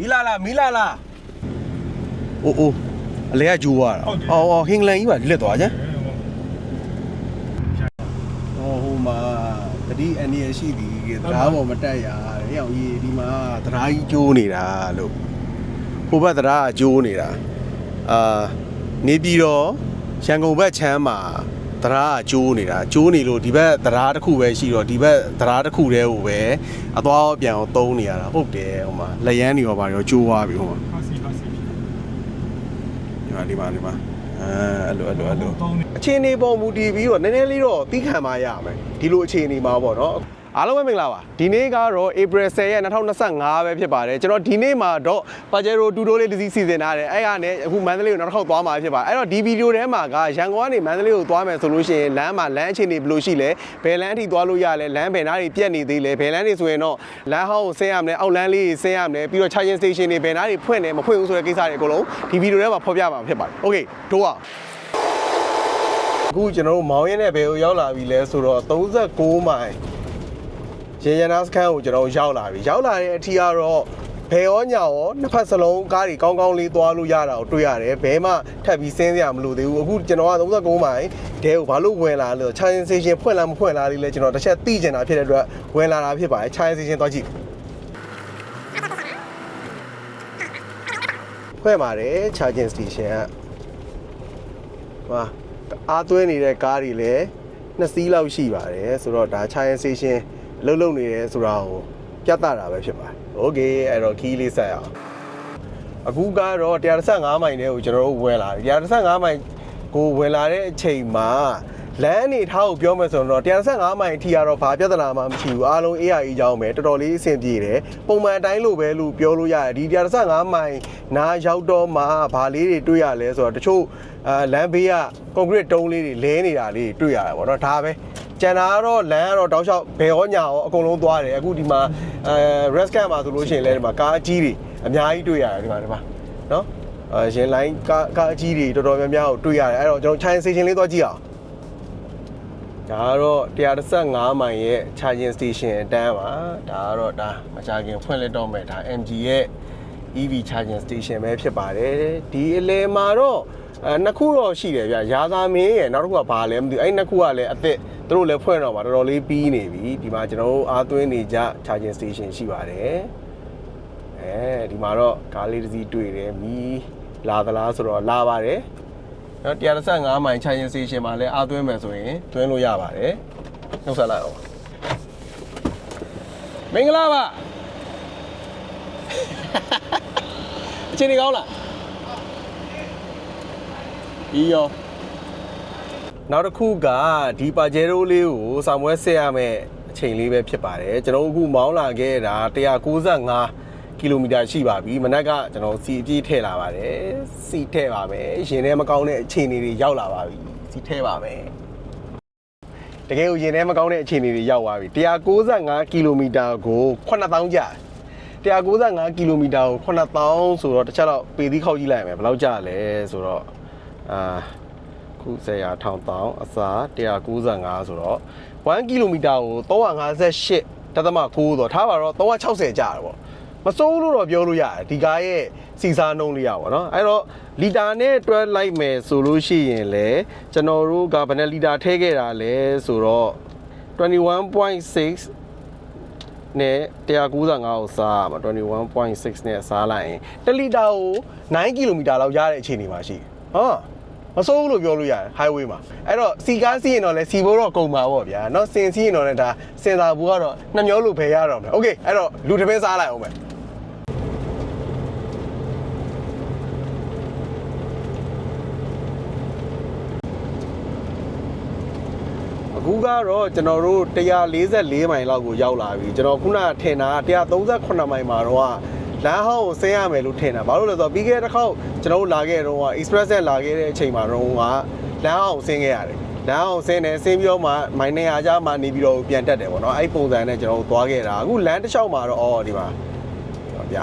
မီလာလာမီလာလာအိုးအိုးအလဲကဂျိုးသွားတာအော်အော်ဟင်္ဂလန်ကြီးပါလက်သွားကြဟောဟိုမှာတတိအန်ဒီရရှိသည်တရားပေါ်မတက်ရတဲ့အောင်ကြီးဒီမှာတရားကြီးကျိုးနေတာလို့ဟိုဘက်တရားကကျိုးနေတာအာနေပြီးတော့ရန်ကုန်ဘက်ချမ်းမှာ တရားကကျိုးနေတာကျိုးနေလို့ဒီဘက်တရားတစ်ခုပဲရှိတော့ဒီဘက်တရားတစ်ခုတည်းကိုပဲအသွားပြန်အောင်သုံးနေရတာဟုတ်တယ်ဟိုမှာလက်ရန်နေရောပါရောကျိုးသွားပြီဟိုမှာဟာစီဟာစီဒီမှာဒီမှာဒီမှာအဲအဲ့လိုအဲ့လိုအဲ့လိုတောင်းနေအခြေအနေပေါ်မူတည်ပြီးတော့နည်းနည်းလေးတော့တီးခံပါရမယ်ဒီလိုအခြေအနေမှာပေါ့နော် အားလုံးပဲမင်္ဂလာပါဒီနေ့ကတော့ April 10ရက်2025ပဲဖြစ်ပါတယ်ကျွန်တော်ဒီနေ့မှာတော့ Pajero တူတိုးလေးတစ်စီးစီစဉ်ထားတယ်အဲ့ကနဲ့အခုမန္တလေးကိုနောက်တစ်ခေါက်သွားမှာဖြစ်ပါတယ်အဲ့တော့ဒီဗီဒီယိုထဲမှာကရန်ကုန်ကနေမန္တလေးကိုသွားမယ်ဆိုလို့ရှိရင်လမ်းမှာလမ်းအခြေအနေဘယ်လိုရှိလဲဘယ်လမ်းအထိသွားလို့ရလဲလမ်းဘယ်နားတွေပြတ်နေသေးလဲဘယ်လမ်းတွေဆိုရင်တော့လမ်းဟောင်းကိုဆင်းရမယ်အောက်လမ်းလေးတွေဆင်းရမယ်ပြီးတော့ charging station တွေဘယ်နားတွေဖွင့်တယ်မဖွင့်ဘူးဆိုတဲ့ကိစ္စတွေအကုန်လုံးဒီဗီဒီယိုထဲမှာဖော်ပြပါမှာဖြစ်ပါတယ် Okay တို့အောင်အခုကျွန်တော်တို့မောင်းရဲနဲ့ဘယ်ကိုရောက်လာပြီလဲဆိုတော့36မိုင် ရေရနာစခန်းကိုကျွန်တော်တို့ရောက်လာပြီရောက်လာတဲ့အထီကတော့ဘယ်ရောညာရောနှစ်ဖက်စလုံးကားတွေကောင်းကောင်းလေးသွားလို့ရတာကိုတွေ့ရတယ်ဘယ်မှထပ်ပြီးစင်းစရာမလိုသေးဘူးအခုကျွန်တော်က36မိုင်တဲကိုဘာလို့ဝင်လာလဲဆိုတော့ charging station ဖွင့်လားမဖွင့်လားလေးလဲကျွန်တော်တစ်ချက်သိချင်တာဖြစ်တဲ့အတွက်ဝင်လာတာဖြစ်ပါတယ် charging station သွားကြည့်ဖွင့်ပါတယ် charging station ကဟာအားသွင်းနေတဲ့ကားတွေလည်းနှစ်စီးလောက်ရှိပါတယ်ဆိုတော့ဒါ China Station လှုပ်လှုပ်နေတယ်ဆိုတာကိုပြသတာပဲဖြစ်ပါတယ်။ Okay အဲ့တော့ခီးလေးဆက်အောင်အခုကတော့135မိုင်နဲ့ကိုကျွန်တော်တို့ဝင်လာပြီ135မိုင်ကိုဝင်လာတဲ့အချိန်မှာလမ်းအနေထားကိုပြောမယ်ဆိုတော့135မိုင်အထိကတော့ဘာပြဿနာမှမရှိဘူးအားလုံး AI ကြောင်းပဲတော်တော်လေးအဆင်ပြေတယ်ပုံမှန်အတိုင်းလိုပဲလို့ပြောလို့ရတယ်ဒီ135မိုင်နားရောက်တော့မှဘာလေးတွေတွေ့ရလဲဆိုတော့တချို့ အာလမ်းဘေးကကွန်ကရစ်တုံးလေးတွေလဲနေတာလေးတွေတွေ့ရတယ်ပေါ့နော်ဒါပဲကျန်တာကတော့လမ်းကတော့တောက်လျှောက်ဘယ်ရောညာရောအကုန်လုံးသွားတယ်အခုဒီမှာအဲ rest camp မှာဆိုလို့ရှိရင်လည်းဒီမှာကားအကြီးတွေအများကြီးတွေ့ရတယ်ဒီမှာဒီမှာနော်အဲရင် line ကားကားအကြီးတွေတော်တော်များများကိုတွေ့ရတယ်အဲ့တော့ကျွန်တော် China Station လေးသွားကြည့်အောင်ဒါကတော့135မိုင်ရဲ့ charging station အတန်းပါဒါကတော့ဒါမကြခင်ဖွင့်လက်တော့မယ်ဒါ MG ရဲ့ EV charging station ပဲဖြစ်ပါတယ်ဒီအလဲမှာတော့အဲနှစ်ခုတော့ရှိတယ်ဗျရာသာမင်းရဲ့နောက်တစ်ခုကဘာလဲမသိဘူးအဲ့နှစ်ခုကလည်းအစ်စ်သူတို့လည်းဖွင့်တော့မှာတော်တော်လေးပြီးနေပြီဒီမှာကျွန်တော်တို့အားသွင်းနေကြ charging station ရှိပါတယ်အဲဒီမှာတော့ကားလေးတစ်စီးတွေ့တယ်မီးလာသလားဆိုတော့လာပါတယ်နော်135မိုင် charging station မှာလည်းအားသွင်းမယ်ဆိုရင်သွင်းလို့ရပါတယ်နှုတ်ဆက်လိုက်အောင်မင်္ဂလာပါ အချိန်ကြီးကောင်းလားဒီရောနောက်တစ်ခုကဒီပါဂျေရိုလေးကိုဆောင်ပွဲဆက်ရမယ်အချိန်လေးပဲဖြစ်ပါတယ်ကျွန်တော်တို့အခုမောင်းလာခဲ့တာ195ကီလိုမီတာရှိပါပြီမနက်ကကျွန်တော်စီအပြည့်ထည့်လာပါတယ်စီထည့်ပါမယ်ရင်ထဲမကောင်းတဲ့အခြေအနေတွေရောက်လာပါပြီစီထည့်ပါမယ်တကယ်ကိုရင်ထဲမကောင်းတဲ့အခြေအနေတွေရောက်သွားပြီ195ကီလိုမီတာကို9000ကျ 195ကီလိုမီတာကို9000ဆိုတော့တစ်ချက်တော့ပေသီးခောက်ကြည့်လိုက်မယ်ဘယ်လောက်ကျလဲဆိုတော့အာခုဆယ်ရာထောင်တောင်အစား195ဆိုတော့1ကီလိုမီတာကို358တသမ9ဆိုတော့ထားပါတော့360ကျတယ်ပေါ့မစိုးလို့တော့ပြောလို့ရတယ်ဒီကားရဲ့စီစားနှုံးလေးရပါတော့အဲ့တော့လီတာနဲ့တွဲလိုက်မယ်ဆိုလို့ရှိရင်လေကျွန်တော်တို့ကဘယ်နဲ့လီတာထည့်ခဲ့တာလဲဆိုတော့21.6 နဲ့195ကိုစားရမှာ21.6နဲ့စားလိုက်ရင်1လီတာကို9ကီလိုမီတာလောက်ရတဲ့အခြေအနေမှာရှိတယ်။ဟောမစိုးဘူးလို့ပြောလို့ရတယ် highway မှာအဲ့တော့စီကားစီးရင်တော့လဲစီဘိုးတော့ကုန်ပါပေါ့ဗျာเนาะစင်စီးရင်တော့လည်းဒါစင်သာဘူးကတော့နှမျောလို့ဖယ်ရတော့မယ်โอเคအဲ့တော့လူတစ်ပင်းစားလိုက်အောင်မယ် အခုကတော့ကျွန်တော်တို့144မိုင်လောက်ကိုရောက်လာပြီကျွန်တော်ခုနကထင်တာက138မိုင်မှာတော့လမ်းဟောင်းကိုဆင်းရမယ်လို့ထင်တာဘာလို့လဲဆိုတော့ပြီးခဲ့တဲ့တစ်ခေါက်ကျွန်တော်တို့လာခဲ့တော့က express နဲ့လာခဲ့တဲ့အချိန်မှာတော့ကလမ်းဟောင်းကိုဆင်းခဲ့ရတယ်လမ်းဟောင်းဆင်းတယ်ဆင်းပြီးတော့မှမိုင်နေရာကြားမှာနေပြီးတော့ပြန်တက်တယ်ပေါ့နော်အဲ့ပုံစံနဲ့ကျွန်တော်တို့သွားခဲ့တာအခုလမ်းတစ်လျှောက်မှာတော့အော်ဒီမှာပြ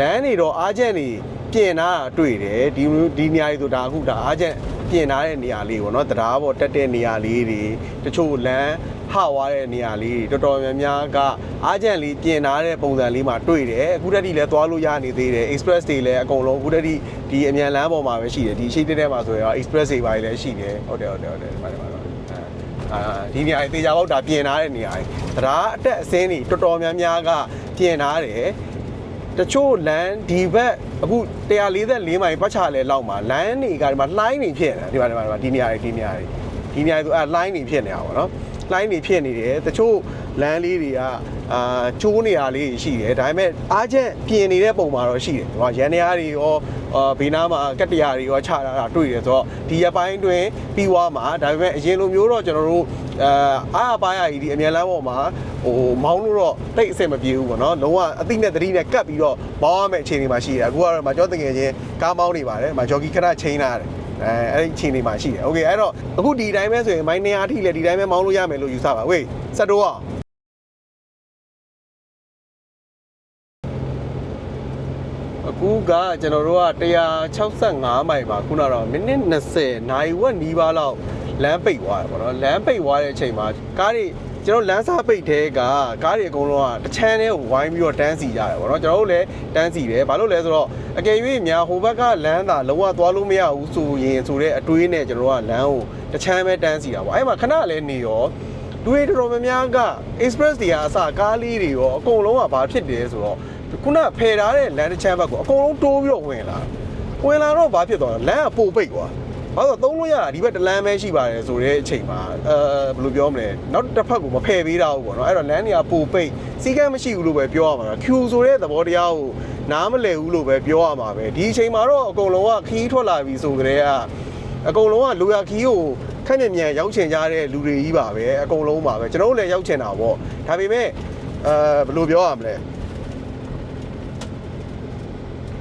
လမ်းနေတော့အားချက်နေ ပြင်လာတာတွေ့တယ်ဒီဒီနေရာတွေဆိုဒါအခုဒါအားချက်ပြင်လာတဲ့နေရာလေးပေါ့နော်တရားပေါ်တက်တဲ့နေရာလေးတွေတချို့လမ်းဟဝါတဲ့နေရာလေးတွေတော်တော်များများကအားကြံလေးပြင်ထားတဲ့ပုံစံလေးမှာတွေ့တယ်အခုတည်းကလည်းသွားလို့ရနေသေးတယ် express တွေလည်းအကုန်လုံးအခုတည်းကဒီအမြန်လမ်းပေါ်မှာပဲရှိတယ်ဒီရှိတဲ့ထဲမှာဆိုရင် express တွေပါလည်းရှိတယ်ဟုတ်တယ်ဟုတ်တယ်ဟုတ်တယ်ဒီမှာဒီမှာအာဒီနေရာတေချာပေါက်တာပြင်ထားတဲ့နေရာတွေတရားအတက်အစင်းတွေတော်တော်များများကပြင်ထားတယ် တချို့လမ်းဒီဘက်အခု144မိုင်ပတ်ချလဲလောက်မှာလမ်းတွေကဒီမှာလှိုင်းနေဖြစ်နေတာဒီမှာဒီမှာဒီနေရာတွေဒီနေရာတွေဒီနေရာတွေဆိုအဲလှိုင်းနေဖြစ်နေတာပေါ့နော်လှိုင်းနေဖြစ်နေတယ်တချို့ လမ်းလေးတွေကအာချိုးနေရလေးရှိတယ်ဒါပေမဲ့အားချက်ပြင်နေတဲ့ပုံမှာတော့ရှိတယ်ဟိုရန်ရားတွေရောအာဘေးနားမှာကတ္တရာတွေရောခြားတာတွေ့တယ်ဆိုတော့ဒီရပိုင်းတွင်ပြီးွားမှာဒါပေမဲ့အရင်လိုမျိုးတော့ကျွန်တော်တို့အာအားပါရကြီးဒီအမြန်လမ်းပေါ်မှာဟိုမောင်းလို့တော့တိတ်အဆင်မပြေဘူးပေါ့နော်လုံးဝအသိနဲ့သတိနဲ့ကပ်ပြီးတော့မောင်းရမယ့်အခြေအနေမှာရှိတယ်အခုကတော့မကြောတငယ်ချင်းကားမောင်းနေပါတယ်မကြောကြီးခဏချိန်လာတယ်အဲအဲ့ဒီအချိန်လေးမှာရှိတယ်။ Okay အဲ့တော့အခုဒီတိုင်းပဲဆိုရင်မိုင်းနေအားထိလည်းဒီတိုင်းပဲမောင်းလို့ရမယ်လို့ယူဆပါ။ဝေးစက်တော့ အောင်အခုကကျွန်တော်တို့က165မိုင်ပါခုနကတော့မိနစ်20နာရီဝက်နီးပါးလောက်လမ်းပိတ်သွားတယ်ပေါ့နော်လမ်းပိတ်သွားတဲ့အချိန်မှာကားတွေကျွန်တော်လမ်းစားပိတ်တဲ့ကကားတွေအကုန်လုံးကတချမ်းတည်းကိုဝိုင်းပြီးတော့တန်းစီကြတယ်ပေါ့နော်ကျွန်တော်တို့လည်းတန်းစီတယ်ဘာလို့လဲဆိုတော့အကယ်၍များဟိုဘက်ကလမ်းသာလုံးဝသွားလို့မရဘူးဆိုရင်ဆိုတဲ့အတွေးနဲ့ကျွန်တော်တို့ကလမ်းကိုတချမ်းပဲတန်းစီတာပေါ့အဲ့မှာခဏလည်းနေရော တွေတော်တော်များများက express တွေကအစကားလေးတွေရောအကုန်လုံးကဘာဖြစ်တယ်ဆိုတော့ခုနဖယ်ထားတဲ့လမ်းတစ်ချမ်းဘက်ကိုအကုန်လုံးတိုးပြီးတော့ဝင်လာဝင်လာတော့ဘာဖြစ်သွားလဲလမ်းကပိုပိတ်သွားဘာလို့သုံးလို့ရတာဒီဘက်တစ်လမ်းပဲရှိပါတယ်ဆိုတဲ့အချိန်မှာအဲဘယ်လိုပြောမလဲနောက်တစ်ဖက်ကိုမဖယ်ပေးတာဘူးပေါ့နော်အဲ့တော့လမ်းတွေကပိုပိတ်စီးကမ်းမရှိဘူးလို့ပဲပြောရမှာ Q ဆိုတဲ့သဘောတရားကိုနားမလည်ဘူးလို့ပဲပြောရမှာပဲဒီအချိန်မှာတော့အကုန်လုံးကခီးထွက်လာပြီဆိုကြတဲ့ကအကုန်လုံးကလိုရာခီးကိုခက်မြန်မြန်ရောက်ချင်ကြတဲ့လူတွေကြီးပါပဲအကုန်လုံးပါပဲကျွန်တော်တို့လည်းရောက်ချင်တာပေါ့ဒါပေမဲ့အဲဘယ်လိုပြောရမလဲ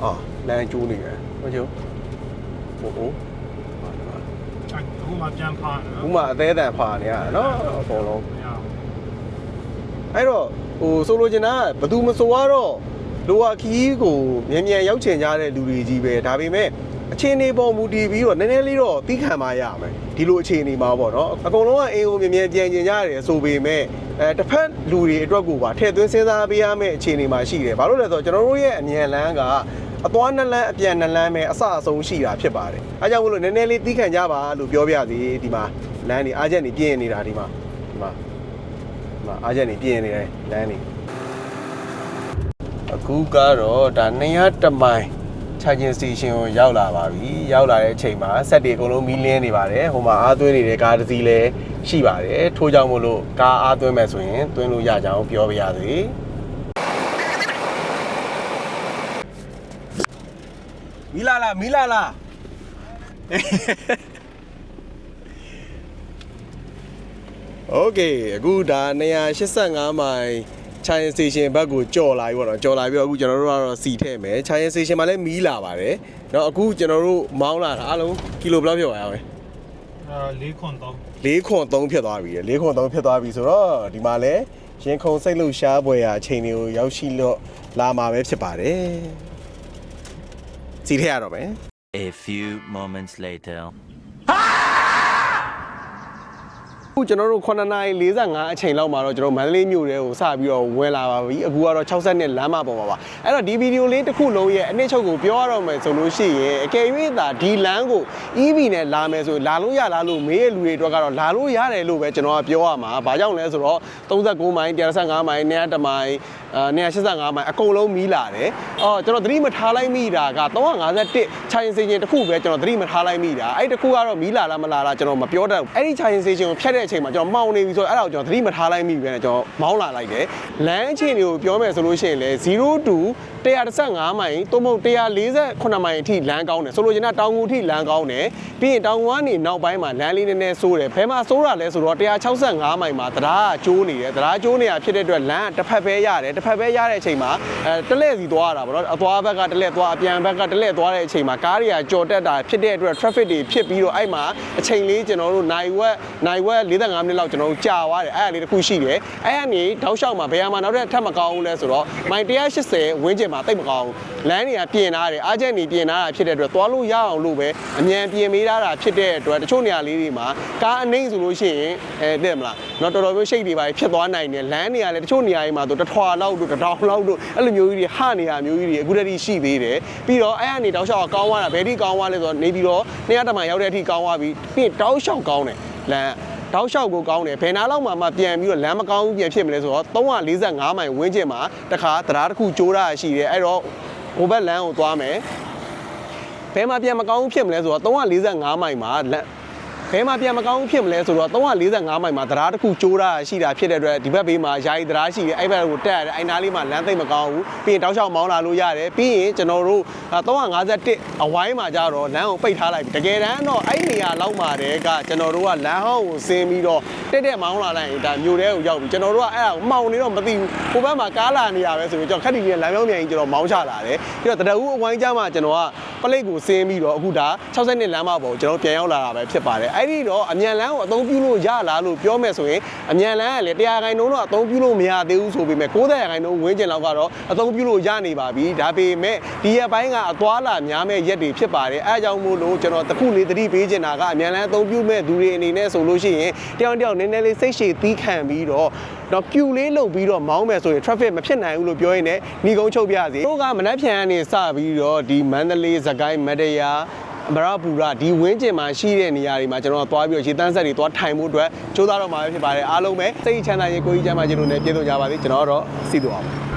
အာလမ်းကျိုးနေတယ်ဟုတ်ကျိုးဟိုဟိုအခုမှပြန်ဖားနော်ဥမာအသေးအတန်ဖာနေရတာနော်အကုန်လုံးအဲ့တော့ဟိုဆိုလိုချင်တာကဘယ်သူမဆိုကတော့လိုဟာခီးကိုမြန်မြန်ရောက်ချင်ကြတဲ့လူတွေကြီးပဲဒါပေမဲ့ အခြေအနေပေါ်မူတည်ပြီးတော့နည်းနည်းလေးတော့တီးခံမရမယ်ဒီလိုအခြေအနေမှာပေါ့နော်အကုန်လုံးကအိမ်ကိုမြန်မြန်ပြန်ကျင်ကြရတယ်ဆိုပေမဲ့အဲတစ်ဖက်လူတွေအတွက်ကိုပါထည့်သွင်းစဉ်းစားပေးရမယ့်အခြေအနေမှာရှိတယ်ဘာလို့လဲဆိုတော့ကျွန်တော်တို့ရဲ့အမြန်လန်းကအသွားနှစ်လန်းအပြန်နှစ်လန်းပဲအဆအဆုံးရှိတာဖြစ်ပါတယ်အဲကြောင့်မလို့နည်းနည်းလေးတီးခံကြပါလို့ပြောပြစီဒီမှာလမ်းနေအားချက်နေပြင်းနေတာဒီမှာဒီမှာဒီမှာအားချက်နေပြင်းနေတယ်လမ်းနေအခုကတော့ဒါ200တမိုင် charging station ကိုရောက်လာပါပြီရောက်လာတဲ့အချိန်မှာဆက်တွေအကုန်လုံးမီးလင်းနေပါတယ်ဟိုမှာအားသွင်းနေတဲ့ကားတစ်စီးလည်းရှိပါတယ်ထိုးကြောင်မို့လို့ကားအားသွင်းမဲ့ဆိုရင်သွင်းလို့ရကြအောင်ပြောပြရစေမီလာလာမီလာလာโอเคအခုဒါ285မိုင် China Station ဘက်ကိုကြော်လာပြီပေါ့နော်ကြော်လာပြီးတော့အခုကျွန်တော်တို့ကတော့စီထည့်မယ် China Station မှာလည်းမီးလာပါတယ်เนาะအခုကျွန်တော်တို့မောင်းလာတာအားလုံးကီလိုဘယ်လောက်ဖြစ်သွားရအောင်လဲ အဲလေးခွန်တော့ ၄ခွန်3ဖြစ်သွားပြီလေ၄ခွန်3ဖြစ်သွားပြီဆိုတော့ဒီမှာလည်းရင်ခုန်စိတ်လို့ရှားပွဲရာအချိန်တွေကိုရောက်ရှိလို့လာမှာပဲဖြစ်ပါတယ်စီထည့်ရတော့မယ် A few moments later. ခုကျွန်တော်တို့9:45အချိန်လောက်မှာတော့ကျွန်တော်မန္တလေးမြို့ထဲကိုစပြီးတော့ဝင်လာပါပြီအခုကတော့60နဲ့လမ်းမပေါ်မှာပါအဲ့တော့ဒီဗီဒီယိုလေးတစ်ခုလုံးရဲ့အနှစ်ချုပ်ကိုပြောရတော့မယ်ဆိုလို့ရှိရင်အကယ်၍သာဒီလမ်းကို EV နဲ့လာမယ်ဆိုလာလို့ရလားလို့မေးရလူတွေအတွက်ကတော့လာလို့ရတယ်လို့ပဲကျွန်တော်ကပြောရမှာဘာကြောင့်လဲဆိုတော့39မိုင်135မိုင်100မိုင်အဲ185မိုင်အကုန်လုံးမီးလာတယ်အော်ကျွန်တော်သတိမထားလိုက်မိတာက351 charging station တစ်ခုပဲကျွန်တော်သတိမထားလိုက်မိတာအဲ့ဒီတစ်ခုကတော့မီးလာလားမလာလားကျွန်တော်မပြောတတ်ဘူးအဲ့ဒီ charging station ကိုဖြတ်တဲ့အချိန်မှာကျွန်တော်မှောင်နေပြီဆိုတော့အဲ့ဒါကိုကျွန်တော်သတိမထားလိုက်မိပဲနဲ့ကျွန်တော်မောင်းလာလိုက်တယ်လမ်းအခြေအနေကိုပြောမယ်ဆိုလို့ရှိရင်လေ0 to 135မိုင်သို့မဟုတ်148မိုင်အထိလမ်းကောင်းတယ်ဆိုလိုချင်တာတောင်ငူအထိလမ်းကောင်းတယ်ပြီးရင်တောင်ငူကနေနောက်ပိုင်းမှာလမ်းလေးနည်းနည်းဆိုးတယ်ဘယ်မှာဆိုးတာလဲဆိုတော့165မိုင်မှာတရားကကျိုးနေတယ်တရားကျိုးနေတာဖြစ်တဲ့အတွက်လမ်းကတစ်ဖက်ပဲရတယ်တစ်ဖက်ပဲရတဲ့အချိန်မှာအဲတလဲစီသွားရတာပေါ့နော်အသွားဘက်ကတလဲသွားအပြန်ဘက်ကတလဲသွားတဲ့အချိန်မှာကားတွေကကြော်တက်တာဖြစ်တဲ့အတွက် traffic တွေဖြစ်ပြီးတော့အဲ့မှာအချိန်လေးကျွန်တော်တို့နိုင်ဝက်နိုင်ဝက်45မိနစ်လောက်ကျွန်တော်တို့ကြာသွားတယ်အဲ့ဒါလေးတစ်ခုရှိတယ်အဲ့ကနေတောက်လျှောက်မှာဘယ်ဟာမှာနောက်ထပ်ထပ်မကောင်းဘူးလဲဆိုတော့မိုင်180ဝန်းကျင်မှာတိတ်မကောင်းဘူးလမ်းတွေကပြင်ထားတယ်အားချက်နေပြင်ထားတာဖြစ်တဲ့အတွက်သွားလို့ရအောင်လို့ပဲအမြန်ပြင်ပေးထားတာဖြစ်တဲ့အတွက်တချို့နေရာလေးတွေမှာကားအနှိမ့်ဆိုလို့ရှိရင်အဲသိတယ်မလားတော့တော်တော်မျိုးရှိတ်တွေပါဖြစ်သွားနိုင်တယ်လမ်းတွေကလည်းတချို့နေရာတွေမှာတော့တစ်ထွာလောက်တို့တစ်တောင်လောက်တို့အဲ့လိုမျိုးကြီးတွေဟနေရမျိုးကြီးတွေအခုတည်းရှိသေးတယ်ပြီးတော့အဲ့အနေတောက်လျှောက်ကကောင်းသွားတာဘယ်ထိကောင်းသွားလဲဆိုတော့နေပြီးတော့နေရာတမန်ရောက်တဲ့အထိကောင်းသွားပြီပြီးတောက်လျှောက်ကောင်းတယ်လမ်း တောက်လျှောက်ကိုကောင်းတယ်ဘယ်နာလောက်မှမပြန်ပြီးတော့လမ်းမကောင်းဘူးပြန်ဖြစ်မလဲဆိုတော့345မိုင်ဝန်းကျင်မှာတခါတရားတစ်ခုကျိုးတာရှိတယ်အဲ့တော့ဟိုဘက်လမ်းကိုသွားမယ်ဘယ်မှာပြန်မကောင်းဘူးဖြစ်မလဲဆိုတော့345မိုင်မှာလမ်း ဘယ်မှာပြန်မကောင်းဘူးဖြစ်မလဲဆိုတော့345မိုင်မှာတရားတစ်ခုကျိုးတာရှိတာဖြစ်တဲ့အတွက်ဒီဘက်ဘေးမှာယာယီတရားရှိတယ်အဲ့ဘက်ကိုတက်ရတယ်အဲ့နားလေးမှာလမ်းသိမ့်မကောင်းဘူးပြီးရင်တောက်လျှောက်မောင်းလာလို့ရတယ်ပြီးရင်ကျွန်တော်တို့351အဝိုင်းမှာကြတော့လမ်းကိုပိတ်ထားလိုက်ပြီတကယ်တမ်းတော့အဲ့နေရာလောက်မှာတည်းကကျွန်တော်တို့ကလမ်းဟောင်းကိုဆင်းပြီးတော့တက်တက်မောင်းလာလိုက်ရင်ဒါမြို့ထဲကိုရောက်ပြီကျွန်တော်တို့ကအဲ့ဒါကိုမှောင်နေတော့မသိဘူးဟိုဘက်မှာကားလာနေရပဲဆိုရင်ကျွန်တော်ခက်တီနဲ့လမ်းပြောင်းမြန်ကြီးကျွန်တော်မောင်းချလာတယ်ပြီးတော့တရဦးအဝိုင်းကြမှာကျွန်တော်ကပလိတ်ကိုဆင်းပြီးတော့အခုဒါ60နှစ်လမ်းမပေါ်ကျွန်တော်ပြန်ရောက်လာတာပဲဖြစ်ပါတယ်အဲ့ဒီတော့အမြန်လမ်းကိုအသုံးပြုလို့ရလားလို့ပြောမယ်ဆိုရင်အမြန်လမ်းကလည်းတရားခိုင်နှုန်းတော့အသုံးပြုလို့မရသေးဘူးဆိုပေမဲ့90ရာခိုင်နှုန်းဝန်းကျင်လောက်ကတော့အသုံးပြုလို့ရနေပါပြီဒါပေမဲ့ဒီရက်ပိုင်းကအသွားလာများမဲ့ရက်တွေဖြစ်ပါတယ်အဲအကြောင်းမို့လို့ကျွန်တော်တခုလေးသတိပေးချင်တာကအမြန်လမ်းအသုံးပြုမဲ့သူတွေအနေနဲ့ဆိုလို့ရှိရင်တယောက်တစ်ယောက်နည်းနည်းလေးစိတ်ရှည်သီးခံပြီးတော့တော့ပြူလေးလုတ်ပြီးတော့မောင်းမယ်ဆိုရင် traffic မဖြစ်နိုင်ဘူးလို့ပြောရင်လည်းညီကုန်းချုပ်ပြစီတို့ကမနှက်ဖြန်ကနေစပြီးတော့ဒီမန္တလေးစကိုင်းမတရာ အမရပူရဒီဝင်းကျင်မှာရှိတဲ့နေရာတွေမှာကျွန်တော်တို့သွားပြီးတော့ရေတန်းဆက်တွေသွားထိုင်ဖို့အတွက်ကြိုးစားတော့မှာပဲဖြစ်ပါတယ်အားလုံးပဲစိတ်ချမ်းသာရေးကိုကြီးချမ်းသာခြင်းတို့နဲ့ပြည့်စုံကြပါစေကျွန်တော်ကတော့စီတူအောင်